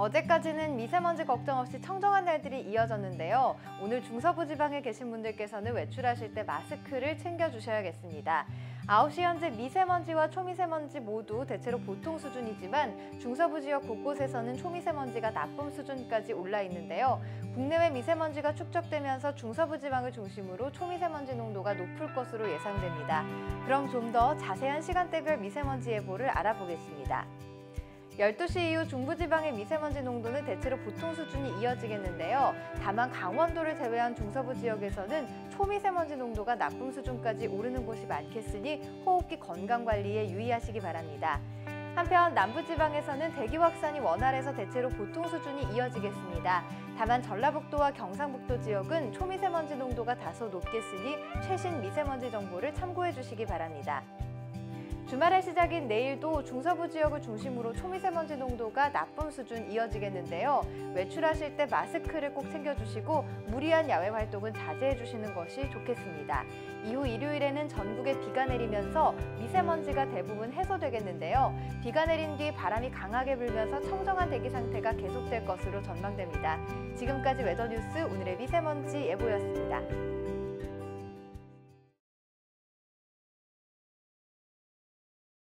어제까지는 미세먼지 걱정 없이 청정한 날들이 이어졌는데요. 오늘 중서부 지방에 계신 분들께서는 외출하실 때 마스크를 챙겨주셔야겠습니다. 9시 현재 미세먼지와 초미세먼지 모두 대체로 보통 수준이지만 중서부 지역 곳곳에서는 초미세먼지가 나쁨 수준까지 올라 있는데요. 국내외 미세먼지가 축적되면서 중서부 지방을 중심으로 초미세먼지 농도가 높을 것으로 예상됩니다. 그럼 좀 더 자세한 시간대별 미세먼지 예보를 알아보겠습니다. 12시 이후 중부지방의 미세먼지 농도는 대체로 보통 수준이 이어지겠는데요. 다만 강원도를 제외한 중서부 지역에서는 초미세먼지 농도가 나쁨 수준까지 오르는 곳이 많겠으니 호흡기 건강 관리에 유의하시기 바랍니다. 한편 남부지방에서는 대기 확산이 원활해서 대체로 보통 수준이 이어지겠습니다. 다만 전라북도와 경상북도 지역은 초미세먼지 농도가 다소 높겠으니 최신 미세먼지 정보를 참고해 주시기 바랍니다. 주말의 시작인 내일도 중서부 지역을 중심으로 초미세먼지 농도가 나쁨 수준 이어지겠는데요. 외출하실 때 마스크를 꼭 챙겨주시고 무리한 야외 활동은 자제해 주시는 것이 좋겠습니다. 이후 일요일에는 전국에 비가 내리면서 미세먼지가 대부분 해소되겠는데요. 비가 내린 뒤 바람이 강하게 불면서 청정한 대기 상태가 계속될 것으로 전망됩니다. 지금까지 웨더뉴스 오늘의 미세먼지 예보였습니다.